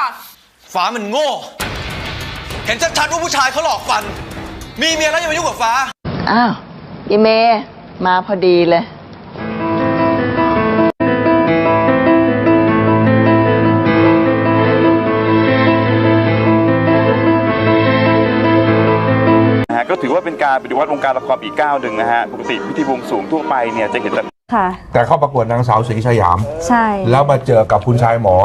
อะฟ้ามันโง่ เห็นชัดๆว่าผู้ชายเขาหลอกฟัน มีเมียแล้วยังมายุ่งกับฟ้า อ้าวยีเมมาพอดีเลย นะฮะก็ถือว่าเป็นการปฏิวัติวงการละครอีกก้าวหนึ่งนะฮะปกติพิธีบวงสรวงทั่วไปเนี่ยจะเห็นแต่ ค่ะ แต่เข้าประกวดนางสาวศรีสยาม ใช่ แล้วมาเจอกับคุณชายหมอ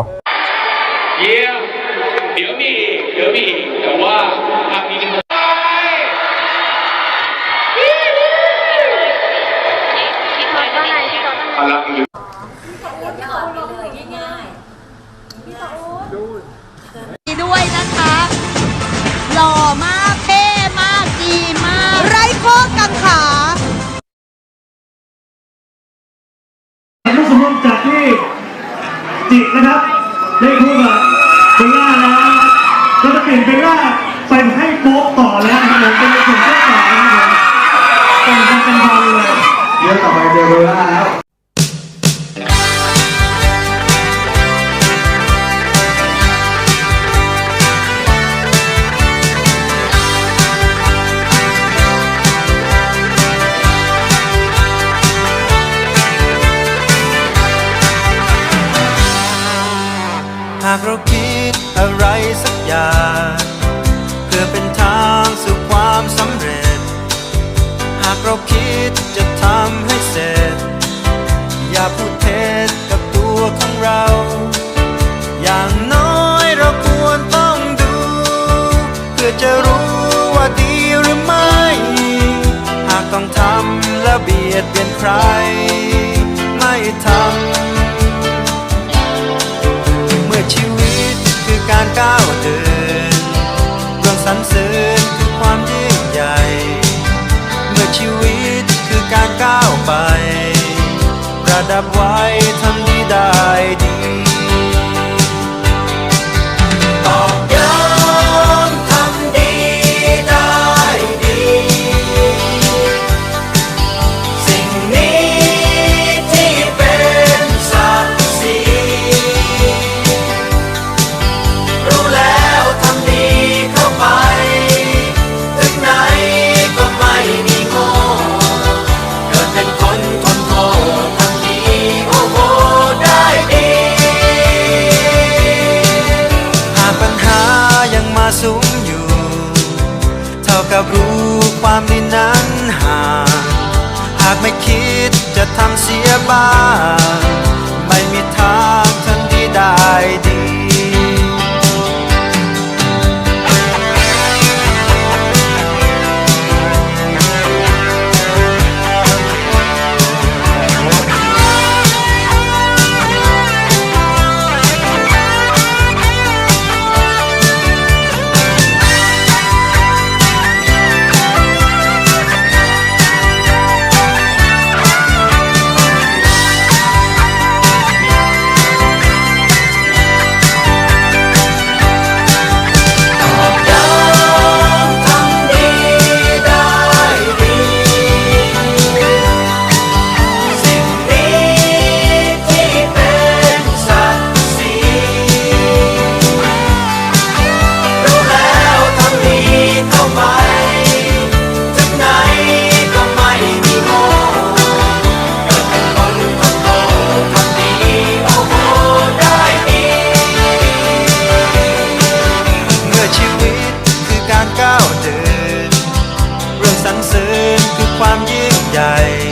พลังอยู่ด้วยนะคะ หล่อมาก เท่มาก ดีมาก ไร้ข้อกังขาลูกสมมติจากที่จิกนะครับ ได้คู่กับเบลล่าแล้วก็จะเปลี่ยนเบลล่าไปให้โป๊ สักอย่างเพื่อเป็นทางสู่ความสำเร็จ หากเราคิดจะทำให้เสร็จ อย่าพูดเท็จกับตัวของเรา อย่างน้อยเราควรต้องดู เพื่อจะรู้ว่าดีหรือไม่ หากต้องทำแล้วเบียดเบียนใคร การก้าวเดินเรื่องสรรเสริญคือความยิ่งใหญ่ เมื่อชีวิตคือการก้าวไป ประดับไว้ทำ กับรู้ความดีนั้นห่างหากไม่คิดจะทำเสียบ้าง ไม่มีทางทำดีได้ดี ใหญ่